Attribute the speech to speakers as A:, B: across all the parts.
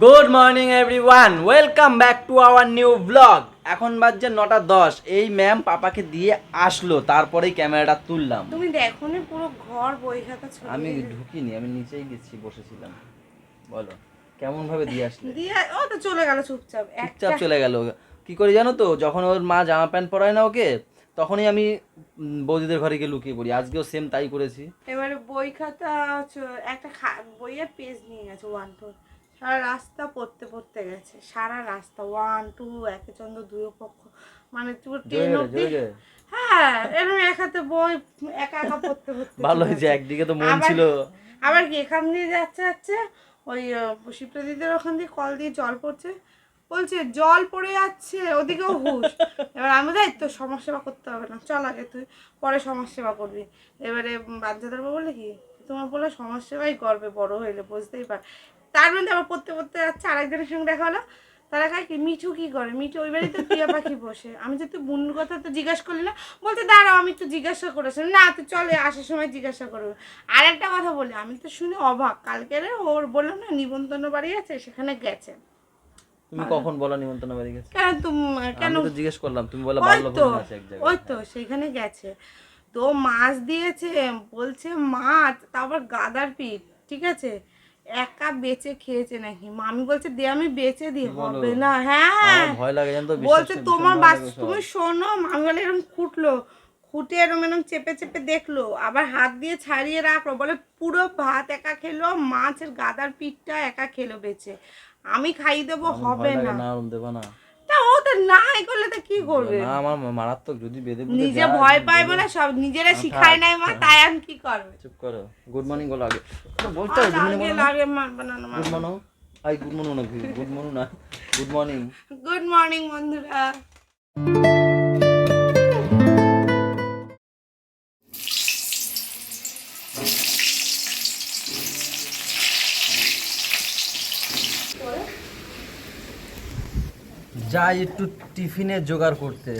A: Good morning everyone welcome back to our new blog এখন বাজছে নটা দশ। এই ম্যাম পাপাকে দিয়ে আসলো তারপরেই ক্যামেরাটা তুললাম।
B: তুমি দেখো নি পুরো ঘর বই খাতা
A: আমি ঢুকিনি আমি নিচেই গেছি বসেছিলাম। বলো কেমন ভাবে দিয়ে আসলে?
B: দিয়ে ও তো চলে গেল চুপচাপ।
A: চুপচাপ চলে গেল কি করি জানো তো যখন ওর মা জামা প্যান্ট পরায় না ওকে তখনই আমি বৌদিদের ঘরে গিয়ে লুকিয়ে পড়ি। আজকেও সেম তাই করেছি।
B: এবারে বই খাতা একটা বইয়ের পেজ নিয়ে গেছে ওয়ান টু সারা রাস্তা পড়তে পড়তে গেছে। সারা রাস্তা ওয়ান টু একে চন্দ্র দুই পক্ষ মানে তুই
A: জোরে
B: অব্দি হ্যাঁ এরকম এক হাতে বই একা একা পড়তে পড়তে
A: ভালো হয়েছে একদিকে তো মন ছিল।
B: আবার কি এখান দিয়ে যাচ্ছে যাচ্ছে ওই শিপ্রদিদের ওখান দিয়ে কল দিয়ে জল পড়ছে। বলছে জল পড়ে যাচ্ছে ওদিকেও হুশ। এবার আমি তাই তো সমাজসেবা করতে হবে না চল আগে তুই পরে সমাজসেবা করবি। এবারে বাচ্চাদের বলে কি তোমার বলে সমাজসেবাই করবে বড় হইলে বুঝতেই পার তার মধ্যে আবার পড়তে পড়তে যাচ্ছে আরেকজনের সঙ্গে দেখা হলো। তারা খায় কি মিঠু কি করে? মিঠু ওই বাড়িতে টিয়া পাখি বসে। আমি যে তুই বুনুর কথা তো জিজ্ঞাসা করলি না বলতে দাঁড়াও আমি একটু জিজ্ঞাসা করেছিলাম না তুই চলে আসার সময় জিজ্ঞাসা করবে আর একটা কথা বলি আমি তো শুনে অবাক। কালকে রে ওর বললাম না নিমন্ত্রণ বাড়ি আছে সেখানে গেছে।
A: তুমি কখন বলো নিমন্ত্রণ বাড়ি গেছে?
B: কেন তুমি কেন
A: তো জিজ্ঞেস করলাম তুমি বলে
B: তো
A: ভবন আছে এক জায়গায়।
B: ওই তো সেখানে গেছে। তো মাছ দিয়েছে বলছে মাছ তারপর গাদার পিঠ ঠিক আছে? একা বেচে খেয়েছে নাকি? মামি বলছে দে আমি বেঁচে দিই? হবে না হ্যাঁ
A: ভয় লাগে জানো
B: বলছে তোমার বাস তুমি শোনো মামি বলে এরকম খুঁটলো। খুঁটে এরকম এরকম চেপে চেপে দেখল। আবার হাত দিয়ে ছাড়িয়ে রাখল। বলে পুরো ভাত একা খেলো মাছের গাদার পিঠটা একা খেলো বেচে। আমি খাই দেবো হবে না।
A: দেবো না।
B: তা ও তো নাই করলে তো কি করবে?
A: না আমার মারাত্মক যদি বেঁধে
B: নিজে ভয় পায় বলে সব নিজেরা শিখায় নাই মা তাই আমি কি করবে?
A: চুপ করো গুড মর্নিং বলো আগে। বলতে গুড মর্নিং
B: মারবে না
A: গুড মর্নিং আই গুড মর্নিং না গুড মর্নিং না। গুড মর্নিং
B: গুড মর্নিং বন্ধুরা।
A: যাই একটু টিফিনে জোগাড় করতে।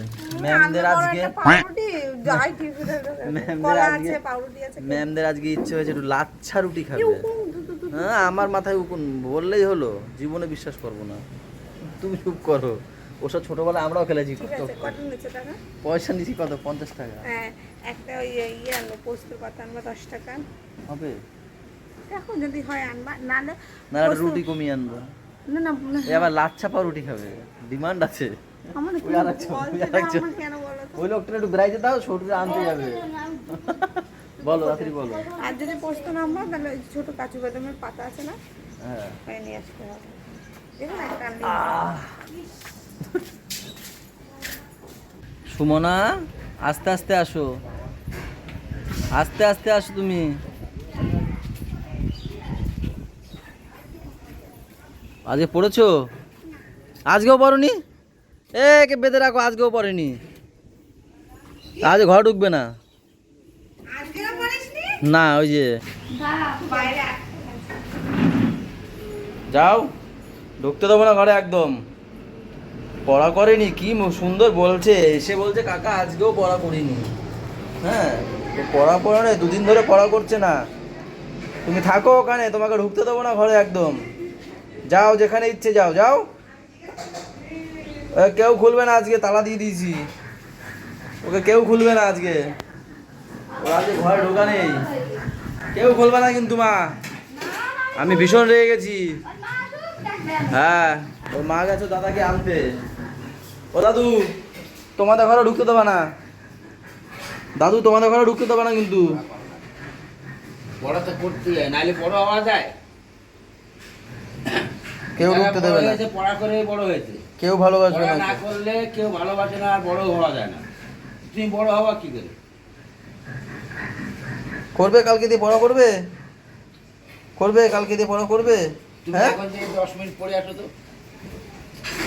A: ম্যামদের আজকে ম্যামদের আজকে ম্যামদের আজকে ইচ্ছে হয়েছে একটু লাচ্ছা রুটি খাবে। হ্যাঁ আমার মাথায় উকুন। বললেই হলো জীবনে বিশ্বাস করব না। তুমি চুপ করো। ওসব ছোটবেলায় আমরাও খেলেছি। পয়সা নিছি কত? পঞ্চাশ টাকা।
B: হ্যাঁ একটা ওই ইয়ে আনব পোস্তের কথা আনব দশ টাকা।
A: হবে?
B: দেখো যদি হয় আনবা নাহলে
A: রুটি কমিয়ে আনব।
B: না না না,
A: এ আবার লাচ্ছা পাও রুটি খাবে। ডিমান্ড আছে।
B: আমার
A: ওই
B: কেন বলো
A: লোকটা একটু বেড়াইতে দাও ছোটটা আনতে যাবে। বলো বলো।
B: আর যদি পোস্ত নাম্বো তাহলে ওই ছোট কাঁচু বাদামের পাতা আছে না?
A: হ্যাঁ।
B: ওই নিয়ে আসতে হবে।
A: সুমনা আস্তে আস্তে আসো। আস্তে আস্তে আসো তুমি। আজকে পড়েছো? আজকেও পড়নি? এ কে বেঁধে রাখো আজকেও পড়েনি। আজ ঘর ঢুকবে না। না ওই যে। যাও ঢুকতে দেবো না ঘরে একদম। পড়া করেনি কি সুন্দর বলছে। এসে বলছে কাকা আজকেও পড়া করিনি। হ্যাঁ পড়া পড়া নেই দুদিন ধরে পড়া করছে না। তুমি থাকো ওখানে তোমাকে ঢুকতে দেবো না ঘরে একদম। যাও যেখানে ইচ্ছে যাও যাও। কেউ খুলবে না আজকে, তালা দিয়ে দিয়েছি। ওকে কেউ খুলবে না আজকে। ও আজকে ঘরে ঢোকা নেই। কেউ খুলবে না কিন্তু, মা। আমি ভীষণ রেগে গেছি। হ্যাঁ। ওর মা গেছে দাদাকে আনতে। ও দাদু, তোমাদের ঘরে ঢুকতে দেবে না। দাদু, তোমাদের ঘরে ঢুকতে দেবে না কিন্তু।
C: পড়া তো করতে নাহলে বড় হওয়া যায়
A: কেউ ঢুকতে দেবে না।
C: পড়া করে বড় হয়েছে।
A: কেউ ভালোবাসবে না
C: না করলে কেউ ভালোবাসে না আর বড় হওয়া যায় না। তুমি বড় হওয়া কি করে?
A: করবে কালকে দিয়ে পড়া করবে? করবে কালকে দিয়ে পড়া করবে? হ্যাঁ?
C: এখন যে দশ মিনিট পড়ে আসো তো।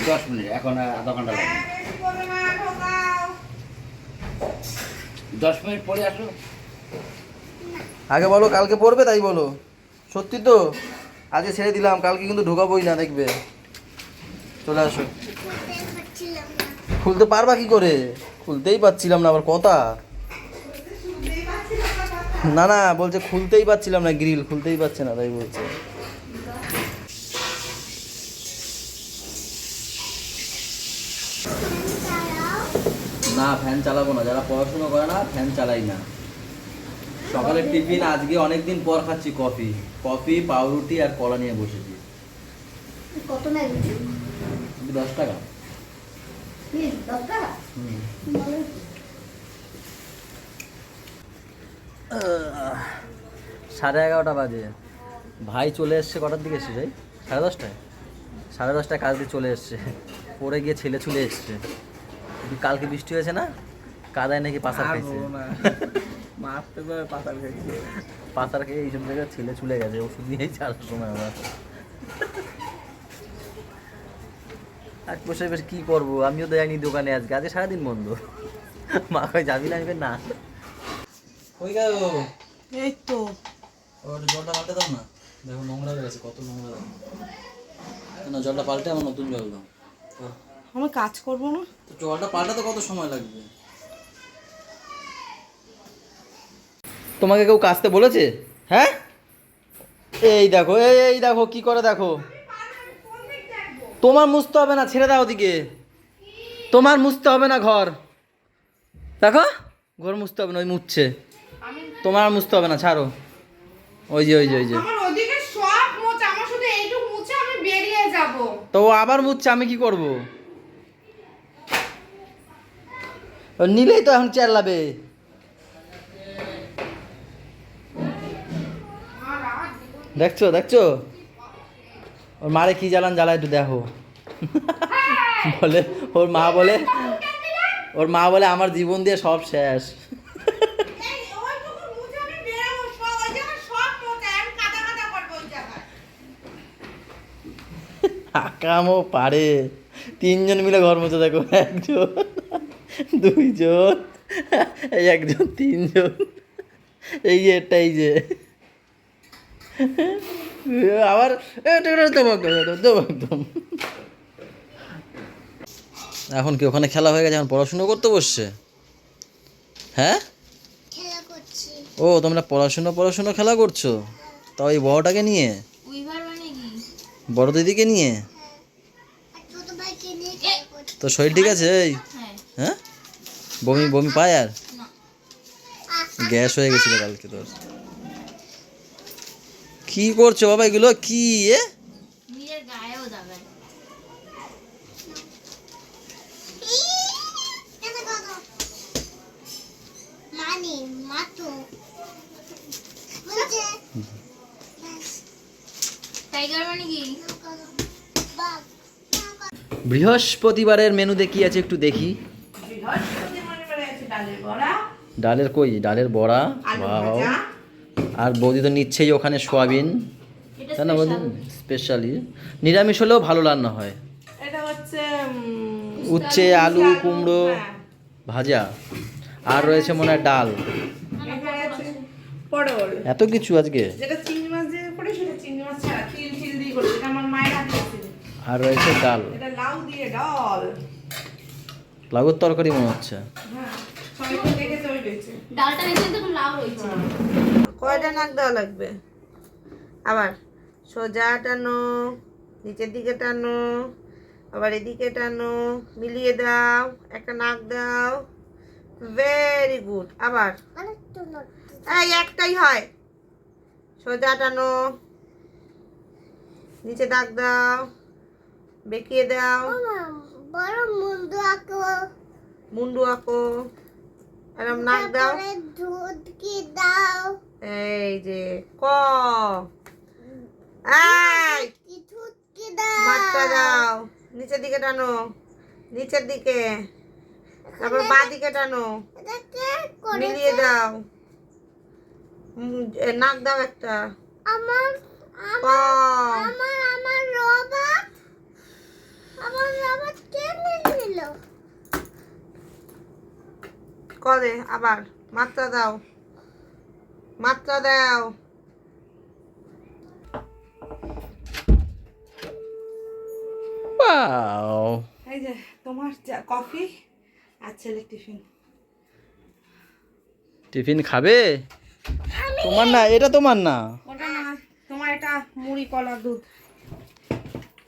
C: দশ মিনিট এখন আর আধা ঘণ্টা লাগবে। দশ মিনিট পড়ে আসো।
A: আগে বলো কালকে পড়বে তাই বলো। সত্যি তো? আজকে ছেড়ে দিলাম, কালকে কিন্তু ঢোকাবোই না, দেখবে। চলে আসো। খুলতে পারবা কি করে? খুলতেই পারছিলাম না, আবার কথা। না না, বলছে খুলতেই পারছিলাম না গ্রিল খুলতেই পারছে না, তাই বলছে। না ফ্যান চালাবো না, যারা পড়াশুনো করে না ফ্যান চালাই না। সকালের টিফিন আজকে অনেকদিন পর খাচ্ছি কফি। কফি পাউরুটি আর কলা নিয়ে বসেছি।
D: কত নেয়
A: দশ টাকা।
D: দশ টাকা?
A: সাড়ে এগারোটা বাজে। ভাই চলে এসছে কটার দিকে এসছে ভাই? সাড়ে দশটায়? সাড়ে দশটায় কাজ দিয়ে চলে এসছে। পরে গিয়ে ছেলে চলে এসছে। কালকে বৃষ্টি হয়েছে না? কাদায় নাকি পাশা খাইছে।
E: মারতে পারে পাতার খেয়েছে
A: পাতার খেয়ে এইসব জায়গায় ছেলে চলে গেছে ওষুধ নিয়েই চালার সময় আবার আর বসে বেশ কি করব? আমিও তো যাইনি দোকানে আজকে আজকে সারাদিন বন্ধ। মা কই যাবি না? কই না। ওই গেল?
B: এই তো।
A: ওর জলটা পাল্টে দাও না। দেখো নোংরা হয়ে গেছে কত নোংরা দেখো না জলটা পাল্টে আমার নতুন জল দাও।
B: আমি কাজ করব না।
A: তো জলটা পাল্টাতে কত সময় লাগবে? তোমাকে কেউ কাচতে বলেছে? হ্যাঁ? এই দেখো এই এই দেখো কি করে দেখো? তোমার মুছতে হবে না ছেড়ে দাও ওদিকে। তোমার মুছতে হবে না ঘর। দেখো ঘর মুছতে হবে না ওই মুছছে। তোমার মুছতে হবে না ছাড়ো। ওই যে ওই যে ওই যে। তো আবার মুছছে আমি কি করব? নিলেই তো এখন চেল্লাবে। দেখছ দেখছ? ওর মারে কি জ্বালান জ্বালায় একটু দেখো। বলে ওর মা বলে ওর মা বলে আমার জীবন দিয়ে সব শেষ। আকামও পারে। তিনজন মিলে ঘর মুছে দেখো একজন দুইজন এই একজন তিনজন। এই যে এটা এই যে। আবার। এখন কি ওখানে খেলা হয়ে গেছে? এখন পড়াশুনো করতে বসছে? হ্যাঁ? ও তোমরা পড়াশুনো পড়াশুনো খেলা করছ? তা ওই বড়টাকে নিয়ে?
D: উইভার মানে কি?
A: বড় দিদিকে নিয়ে?
D: করছি।
A: তো শরীর ঠিক আছে? এই
D: হ্যাঁ।
A: হ্যাঁ? বমি বমি পায় আর? গ্যাস হয়ে গেছিল কালকে তোর। কি করছ বাবা এগুলো? কি এ?
D: মানি মানে
A: বৃহস্পতিবারের মেনুতে কি আছে একটু দেখি।
B: ডালের
A: কই? ডালের বড়া?
B: ভাজা।
A: আর বৌদি তো নিচ্ছেই ওখানে সোয়াবিন। তাই না বৌদি? স্পেশালি নিরামিষ হলেও ভালো রান্না হয়।
B: এটা হচ্ছে
A: উচ্ছে আলু কুমড়ো
B: হ্যাঁ।
A: ভাজা। আর রয়েছে মনে হয় ডাল। এত কিছু আজকে? আর রয়েছে ডাল।
B: এটা লাউ দিয়ে ডাল।
A: লাগুর তরকারি মনে হচ্ছে।
B: হ্যাঁ
D: ডালটা লাউ রয়েছে।
B: কয়টা নাক দেওয়া লাগবে? আবার সোজা টানো, নিচের দিকে টানো, আবার এদিকে টানো, মিলিয়ে দাও, একটা নাক দাও। ভেরি গুড আবার এই একটাই হয়। সোজা টানো, নিচে দাগ দাও, বেঁকিয়ে দাও।
D: মুন্ডু আঁকো।
B: মুন্ডু আঁকো এরম নাক দাও।
D: দুধ কি দাও?
B: এই যে ক?
D: দাও
B: নিচের দিকে টানো নিচের দিকে তারপর বা দিকে টানো মিলিয়ে দাও নাক দাও একটা।
D: আমার আমার আমার রবার্ট আমার রবার্ট কে নিল
B: ক দে আবার মাত্রা দাও। মাত্রা দাও. এই যে তোমার চা কফি আর ছেলে টিফিন।
A: টিফিন খাবে? তোমার না এটা তোমার না।
B: ওটা না তোমার এটা মুড়ি কলা দুধ।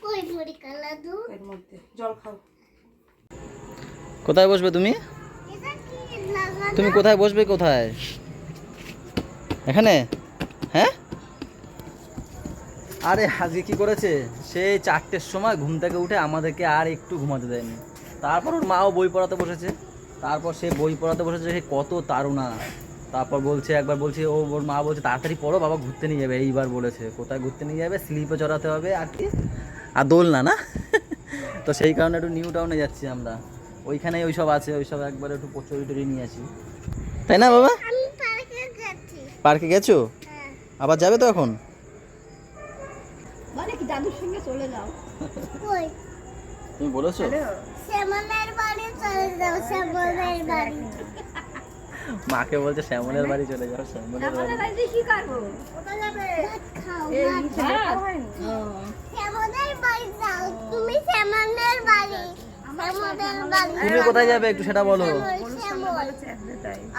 D: কই মুড়ি কালা দুধ?
B: এর মধ্যে জল খাও।
A: কোথায় বসবে তুমি? তুমি কোথায় বসবে কোথায়? এখানে? হ্যাঁ? আরে আজকে কি করেছে? সেই চারটের সময় ঘুম থেকে উঠে আমাদেরকে আর একটু ঘুমাতে দেয়নি। তারপর ওর মাও বই পড়াতে বসেছে। তারপর সে বই পড়াতে বসেছে, সে কত তাড়না। তারপর বলছে, একবার বলছে, ও ওর মা বলছে, তাড়াতাড়ি পড়ো, বাবা ঘুরতে নিয়ে যাবে। এইবার বলেছে, কোথায় ঘুরতে নিয়ে যাবে? স্লিপে চড়াতে হবে আর কি। আর দোলনা না? না তো সেই কারণে একটু নিউ টাউনে যাচ্ছি আমরা। ওইখানেই ওই সব আছে ওই সব একবার একটু চড়ি টড়ি নিয়ে আসি। তাই না, বাবা?
D: পার্কে গেছো? হ্যাঁ।
A: আবার যাবে তো এখন?
D: কই?
A: তুমি বলেছ?
D: শ্যামলের বাড়ি চলে যাও শ্যামলের বাড়ি।
A: মাকে বলছে শ্যামলের বাড়ি চলে যাও শ্যামলের বাড়ি।
D: ভাত খাও শ্যামলের বাড়ি যাও তুমি শ্যামলের বাড়ি।
A: তুমি কোথায় যাবে একটু সেটা বলো।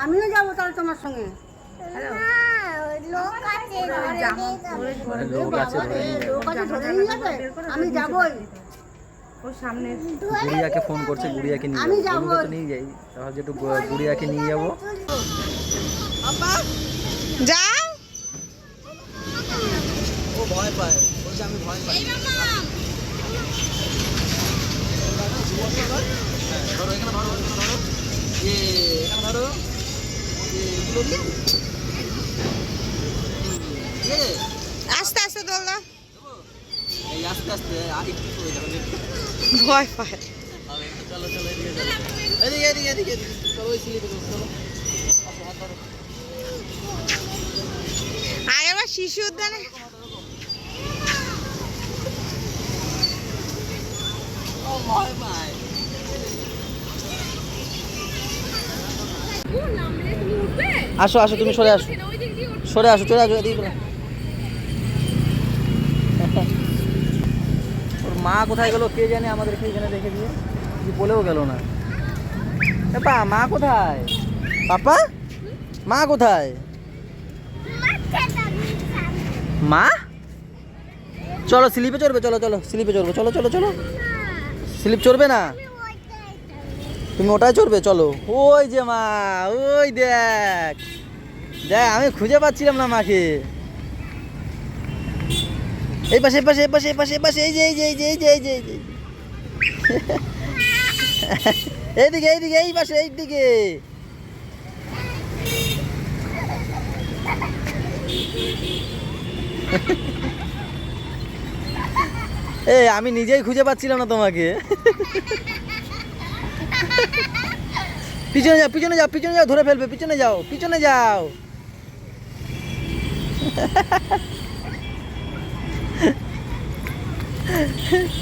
B: আমিও যাব তাহলে তোমার সঙ্গে।
D: যাবে।
A: যাবে।
B: আমি যাবই। ও সামনে।
A: গুড়িয়াকে ফোন করছে গুড়িয়াকে নিয়ে যাব। বলুকে তো নিয়ে যাই। তাহলে গু- গুড়িয়াকে নিয়ে যাব।
B: যাও।
A: ও ভয় পায়। বলছে আমি ভয় পাই। হ্যাঁ, ধরো এখানে ধরো ধরো। এখানে ধরো। এগুলো আছে
B: আস্তে আস্তে দোল দাও।
A: এই আস্তে আস্তে আর একটু চলে যাবে
B: ভয় পায়।
A: চলো চলো এদিকে এদিকে এদিকে এদিকে এদিকে। চলো
B: শিশু উদ্যানে।
A: আসো আসো তুমি সরে আসো। সরে আসো চলে আসো এদিকে চলে আসো। ওর মা কোথায় গেল কে জানে আমাদেরকে এখানে রেখে দিয়ে? কিছু বলেও গেল না। এপা মা কোথায়? পাপা? মা কোথায়। মা? চলো, স্লিপে চড়বে, চলো চলো, স্লিপে চড়বে, চলো চলো চলো। স্লিপ চড়বে না। তুমি ওটাই চড়বে, চলো। ওই যে মা, ওই দেখ। দেখ, আমি খুঁজে পাচ্ছিলাম না মাকে। এই পাশে পাশে পাশে পাশে পাশে, এই যে এই যে এই যে এই যে এই যে এই যে। এইদিকে এইদিকে, এই পাশে, এইদিকে। এই আমি নিজেই খুঁজে পাচ্ছিলাম না তোমাকে। পিছনে যাও পিছনে যাও পিছনে যাও, ধরে ফেলবে, পিছনে যাও পিছনে যাও।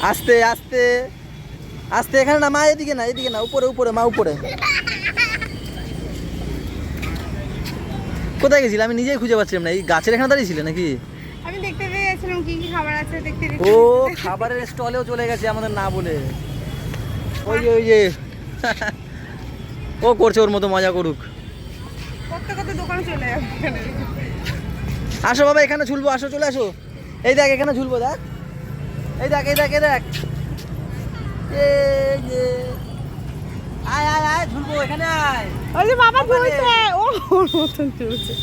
A: আস্তে আস্তে আস্তে এখানে না মা এদিকে না এদিকে না উপরে উপরে মা উপরে। কোথায় গেছিলে? আমি নিজেই খুঁজে পাচ্ছিলাম না। এই গাছের এখানে দাঁড়িয়ে ছিলে নাকি?
B: আমি দেখতে পেয়ে গেছিলাম কি কি খাবার আছে দেখতে
A: ও খাবারের স্টলেও চলে গেছে আমাদের না বলে। ওই যে ওই যে। ও করছে ওর মতো মজা করুক।
B: দোকানে চলে
A: আসো বাবা এখানে ঝুলবো আসো চলে আসো। এই দেখ এখানে ঝুলবো দেখ। এই দেখ এই দেখ এই দেখ। আয় আয় আয় ঝুলবো এখানে আয়।
B: বাবা ঝুলছে। ও ওর মতন ঝুলছে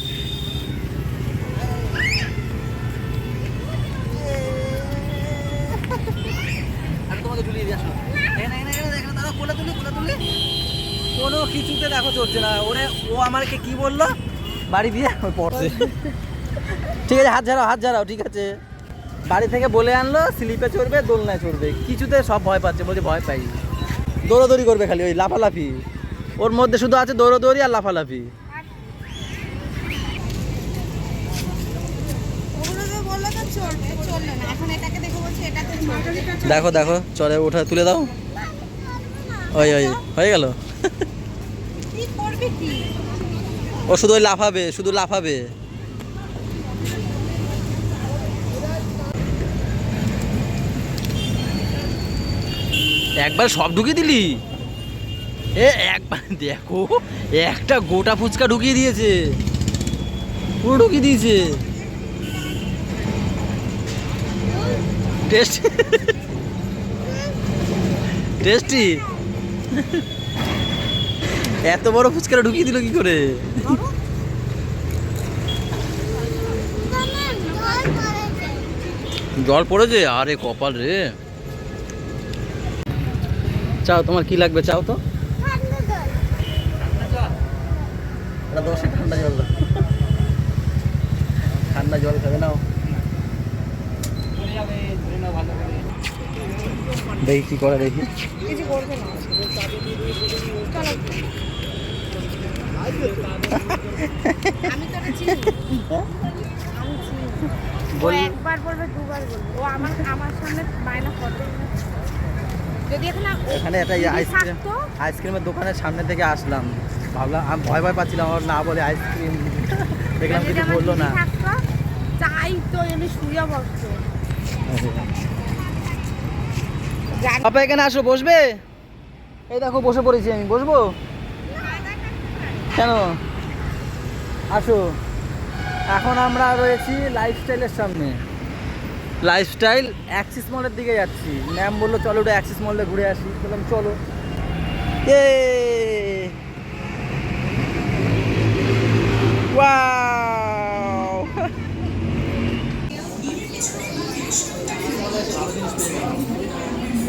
A: কোনো কিছুতে দেখো চলছে না। ওরে ও আমাকে কি বলল? বাড়ি দিয়ে পড়ছে। ঠিক আছে হাত ঝাড়াও হাত ঝাড়াও ঠিক আছে। বাড়ি থেকে বলে আনলো স্লিপে চড়বে দোলনায় চড়বে। কিছুতে সব ভয় পাচ্ছে বলছে ভয় পাই। দৌড়াদৌড়ি করবে খালি ওই লাফালাফি। ওর মধ্যে শুধু আছে দৌড়াদৌড়ি আর লাফালাফি।
B: দেখে
A: দেখো চড়ে ওঠা তুলে দাও। ওই ওই হয়ে গেল। ও শুধু ওই লাফাবে শুধু লাফাবে। একবার সব ঢুকিয়ে দিলি? এ, একবার দেখো, একটা গোটা ফুচকা ঢুকিয়ে দিয়েছে। পুরো ঢুকিয়ে দিয়েছে। টেস্ট? টেস্টি? এত বড় ফুচকাটা ঢুকিয়ে দিল কি করে? জল পড়েছে? আরে কপাল রে। চাও তোমার কি লাগবে চাও তো? এটা দশে ঠান্ডা জল ঠান্ডা জল খাবে নাও দেখি কি করে দেখি।
B: একবার বলবে দুবার বলবে। ও আমার আমার সামনে বায়না করবে। যদি এখানে
A: এখানে একটা আইসক্রিম আইসক্রিমের দোকানের সামনে থেকে আসলাম। ভাবলাম আমি ভয় ভয় পাচ্ছিলাম আমার না বলে আইসক্রিম দেখলাম কিছু বলল না।
B: থাকতো, তো এমনি শুয়ে বসতো। জানি
A: এখানে আসো বসবে? এই দেখো বসে পড়েছি আমি। বসবো? কেন? আসো। এখন আমরা রয়েছি লাইফস্টাইলের সামনে। লাইফস্টাইল অ্যাক্সিস মলের দিকে যাচ্ছি। ম্যাম বলল চলো ওটা অ্যাক্সিস মলে ঘুরে আসি। বললাম চলো। এ ওয়াও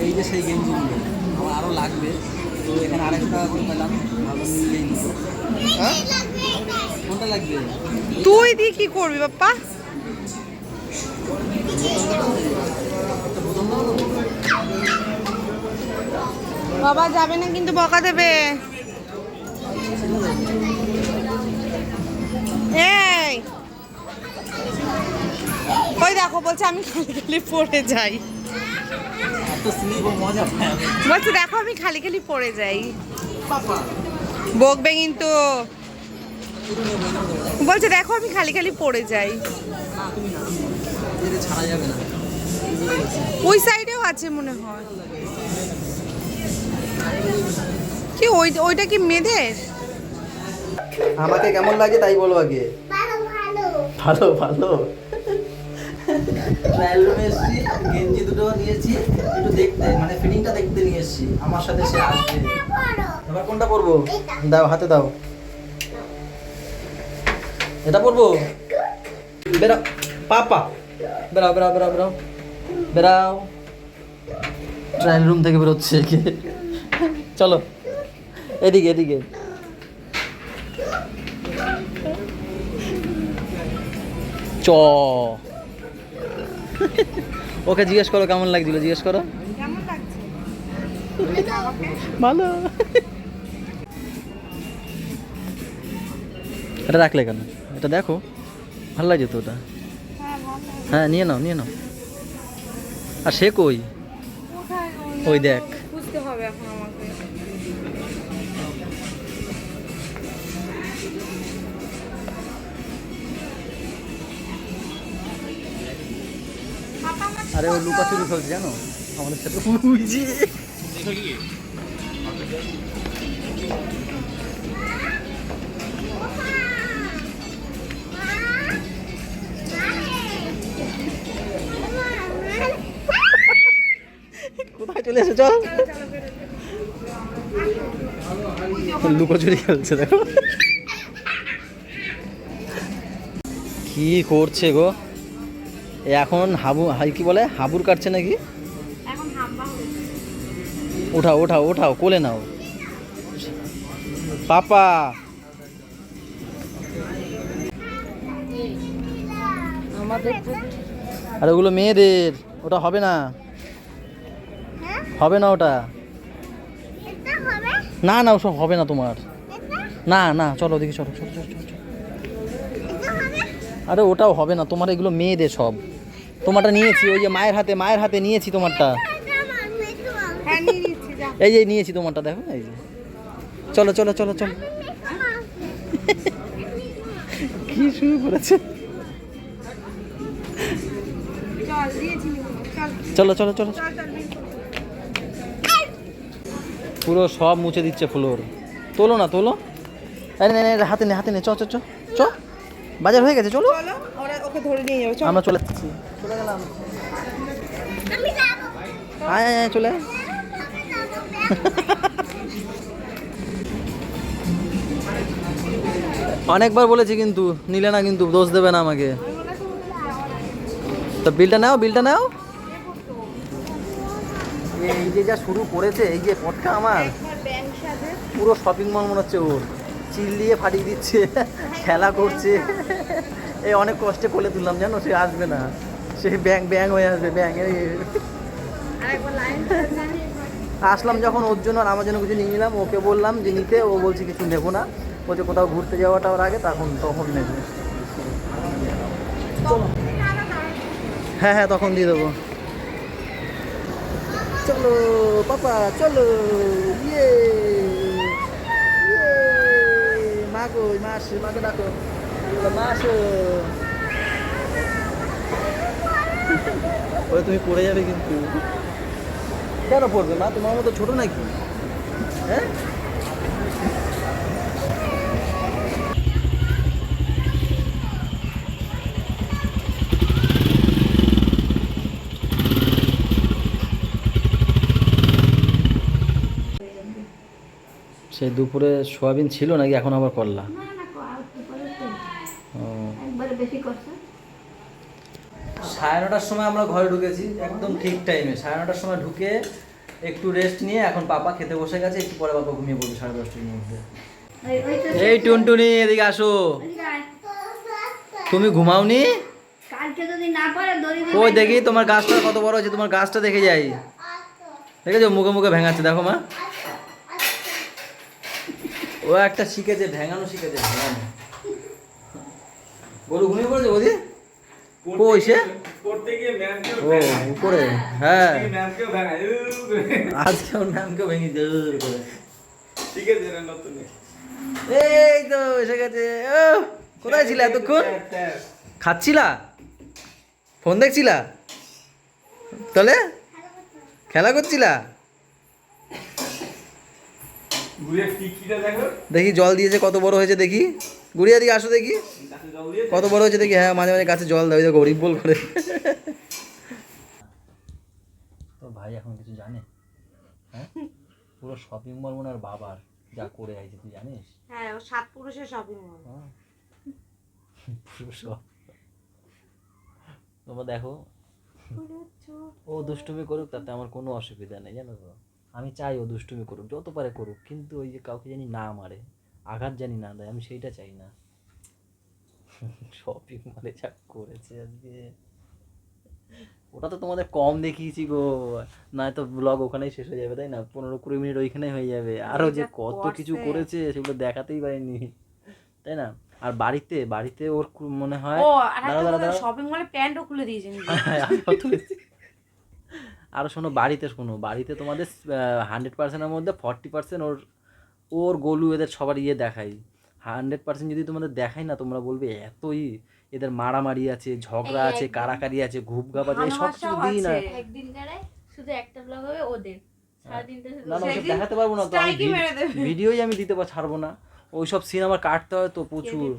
A: এই যে সেই গেঞ্জিগুলো আমার আরও লাগবে। তো এখানে আড়াইশো টাকা করে পেলাম ভালো মিলিয়ে নিব হ্যাঁ? কোনটা লাগবে?
B: তুই দি কি করবি বাপ্পা? বাবা যাবে না কিন্তু বকা দেবে এই ওই দেখো বলছে আমি খালি খালি পড়ে যাই। বলছে দেখো আমি খালি খালি পড়ে যাই বকবে কিন্তু বলছে দেখো আমি খালি খালি পড়ে যাই ওই সাইডেও আছে মনে হয় কি ওই ওইটা কি মেয়েদের?
A: আমাকে কেমন লাগে তাই বলো আগে।
D: ভালো ভালো।
A: ভালো ভালো। ট্রায়াল রুমে এসেছি গেঞ্জি দুটো নিয়েছি একটু দেখতে মানে ফিটিংটা দেখতে নিয়ে এসেছি আমার সাথে সে আসবে। এবার কোনটা পরবো? দাও হাতে দাও। এটা পরবো? বেরাও পাপা। বেরাও বেরাও বেরাও বেরাও। বেরাও। ট্রায়াল রুম থেকে বেরোচ্ছে কে চলো। এদিকে এদিকে। চ। ওকে জিজ্ঞেস করো কেমন লাগছিল? জিজ্ঞেস করো। ভালো। এটা রাখলে কেন? এটা দেখো। ভালো লাগছে তো ওটা?
B: হ্যাঁ
A: নিয়ে নাও নিয়ে নাও। আর সে কই? ওই দেখ।
B: বুঝতে হবে এখন
A: আরে ও লুকা লুকাচুরি খেলছে জানো? আমাদের সাথে যে কোথায় চলে এসে চল লুকোচুরি খেলছে, দেখো। কি করছে গো? এখন হাবু হাই কি বলে? হাবুর কাটছে নাকি? ওঠাও ওঠাও ওঠাও কোলে নাও। পাপা! আর ওগুলো মেয়েদের ওটা হবে না।
D: হ্যাঁ?
A: হবে না ওটা। না না ওসব হবে না তোমার। না না চলো ওদিকে চলো চলো চলো চলো আরে ওটাও হবে না তোমার এগুলো মেয়েদের সব। তোমারটা নিয়েছি ওই যে মায়ের হাতে মায়ের হাতে নিয়েছি তোমারটা।
B: হ্যাঁ
A: এই যে নিয়েছি তোমারটা দেখো এই যে। চলো চলো চলো চলো। কি শুরু করেছে?
B: চল চল
A: চলো। পুরো সব মুছে দিচ্ছে ফ্লোর। তোলো না তোলো। আরে হাতে নে হাতে নে চ চ চ চ। বাজার হয়ে গেছে চলো।
B: চলো ওরা ওকে ধরে নিয়ে যাব
A: আমরা চলে যাচ্ছি। চলে গেলাম। আয় আয় চলে অনেকবার বলেছি কিন্তু নিলে না কিন্তু দোষ দেবে না আমাকে। তো বিলটা নাও বিলটা নাও। এই যে যা শুরু করেছে এই যে পটকা আমার
B: একবার ব্যাংক সাথে
A: পুরো শপিং মল মনে হচ্ছে ওর। চিল্লিয়ে ফাটিয়ে দিচ্ছে, খেলা করছে। এই অনেক কষ্টে কোলে তুললাম, জানো, সে আসবে না। সে ব্যাং ব্যাং হয়ে আসবে, ব্যাং আসলাম যখন, ওর জন্য আর আমার জন্য কিছু নিয়ে নিলাম, ওকে বললাম যে নিতে, ও বলছে কিছু নেব না। বলছে কোথাও ঘুরতে যাওয়াটা ওর আগে, তখন তখন নেবে। হ্যাঁ হ্যাঁ তখন দিয়ে দেবো। চলো, পাপা, চলো ইয়ে। মা কই মা আসে মাকে ডাকো। বলো, মা আসো ওই তুমি পড়ে যাবে কিন্তু। কেন পড়বে মা? তোমার মতো ছোট নাকি? হ্যাঁ? সেই দুপুরে সোয়াবিন ছিল নাকি এখন আবার করলা? সাড়ে নটার সময় আমরা ঘরে ঢুকেছি একদম ঠিক টাইমে সাড়ে নটার সময় ঢুকে একটু রেস্ট নিয়ে এখন পাপা খেতে বসে গেছে একটু পরে বাবা ঘুমিয়ে পড়বে সাড়ে দশটার মধ্যে।
D: ওই ওই তো
A: এই টুনটুনি এদিকে আসো। তুমি ঘুমাওনি?
D: কালকে যদি না পারে দড়ি দিয়ে
A: ওই দেখি তোমার গাছটা কত বড় হয়েছে তোমার গাছটা দেখে যাই। দেখেছ? মুখে মুখে ভেঙাচ্ছে দেখো মা। ও একটা শিখেছে ভেঙানো শিখেছে ভেঙানো গরু ঘুমিয়ে পড়েছে কই সে? ও উপরে হ্যাঁ।
E: ম্যামকেও ভাঙায়
A: আজকে ওর ম্যামকে ভেঙে জোর করে।
E: ঠিক আছে নতুন
A: এই তো এসে গেছে। ও, কোথায় ছিলে এতক্ষণ? খাচ্ছিলা? ফোন দেখছিলা? তাহলে? খেলা করছিলা?
E: দেখো?
A: দেখি জল দিয়েছে কত বড় হয়েছে দেখি। গুড়িয়া দিকে আসো দেখি। কত বড় হয়েছে দেখি হ্যাঁ মাঝে মাঝে গাছে জল দেয় গরিব বল করে। তো ভাই এখন কিছু জানে? হ্যাঁ? পুরো শপিং মল মনে আর বাবার যা করে আইছে তুই জানিস?
B: হ্যাঁ ও সাত পুরুষের শপিং মল।
A: পুরো সব। তোমরা দেখো। ও দুষ্টুমি করুক তাতে আমার কোনো অসুবিধা নেই জানো তো? আমি চাই ও দুষ্টুমি করুক যত পারে করুক কিন্তু ওই যে কাউকে জানি না মারে আঘাত জানি না দেয় আমি সেইটা চাই না। শপিং মলে যা করেছে আজকে। ওটা তো তোমাদের কম দেখিয়েছি গো নয়তো ব্লগ ওখানেই শেষ হয়ে যাবে তাই না? পনেরো কুড়ি মিনিট ওইখানে হয়ে যাবে। আরও যে কত কিছু
B: করেছে
A: সেগুলো দেখাতেই পারিনি তাই না? আর বাড়িতে বাড়িতে ওর মনে হয়।
B: শপিং মলে প্যান্টও খুলে
A: তুলেছি। আরও শোনো বাড়িতে শোনো বাড়িতে তোমাদের হান্ড্রেড পার্সেন্টের মধ্যে ফর্টি পার্সেন্ট ওর ওর গোলু এদের সবার ইয়ে দেখাই হান্ড্রেড পার্সেন্ট যদি তোমাদের দেখাই না তোমরা বলবে এতই এদের মারামারি আছে ঝগড়া আছে। কারাকারি আছে ঘুপ ঘাপ আছে সব কিছু দিই না
B: আছে।
F: একদিন শুধু একটা ব্লগ হবে ওদের
A: না দেখাতে পারব না তো। ভিডিওই আমি দিতে পার ছাড়বো না ওই সব সিন আমার কাটতে হয় তো প্রচুর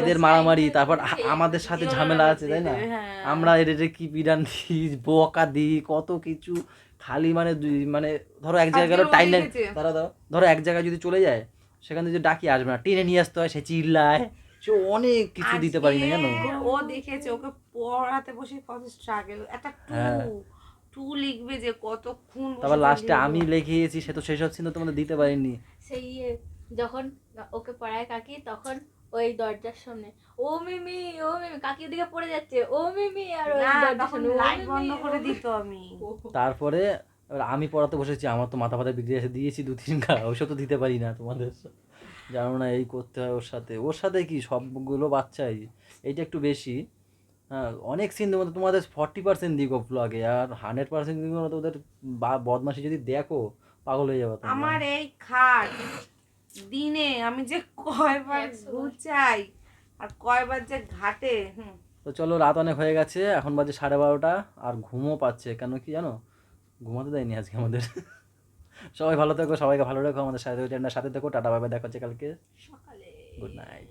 A: এদের মারামারি তারপর আমাদের সাথে ঝামেলা আছে তাই না
B: হ্যাঁ।
A: আমরা এদের কি বিরান দিই বকা দিই কত কিছু খালি মানে মানে ধরো এক জায়গায় টাইম। দাঁড়া দাও ধরো এক জায়গায় যদি চলে যায় সেখানে যদি ডাকি আসবে না টেনে নিয়ে আসতে হয় সে চিল্লায় সে অনেক কিছু দিতে পারি না জানো
B: ও দেখেছে ওকে পড়াতে বসে কত স্ট্রাগল একটা টু
A: হ্যাঁ।
B: টু লিখবে যে কতক্ষণ
A: তারপর লাস্টে আমি লিখিয়েছি সে তো সেসব সিন তো তোমাদের দিতে পারিনি
F: সেই ইয়ে, যখন ওকে পড়ায় কাকি তখন ওই দরজার সামনে ও মিমি ও মিমি। কাকি ওদিকে পড়ে যাচ্ছে ও মিমি। আর ওই দরজার
B: তখন
F: সামনে,
B: লাইট বন্ধ করে দিত আমি।
A: তারপরে এবার আমি পড়াতে বসেছি আমার তো মাথা ফাথা বিগড়ে এসে দিয়েছি দু তিন গা ওইসব তো দিতে পারি না তোমাদের। জানো না এই করতে হয় ওর সাথে। ওর সাথে কি? সবগুলো বাচ্চাই। এইটা একটু বেশি। হ্যাঁ অনেক সিন তোমাদের তোমাদের ফর্টি পার্সেন্ট দিগো ব্লগে আর হান্ড্রেড পার্সেন্ট দিগো না তোদের বা- বদমাশি যদি দেখো পাগল হয়ে যাবে।
B: আমার এই খাট। দিনে আমি যে কয়বার। ঘুচাই আর কয়বার যে ঘাটে হুম।
A: তো চলো রাত অনেক হয়ে গেছে এখন বাজে সাড়ে বারোটা আর ঘুমও পাচ্ছে কেন কি জানো? ঘুমাতে দেয়নি আজকে আমাদের। সবাই ভালো থেকো সবাইকে ভালো রেখো আমাদের সাথে সাথে থেকো টাটা বাবা দেখাচ্ছে দেখা হচ্ছে কালকে।
F: সকালে।
A: Good night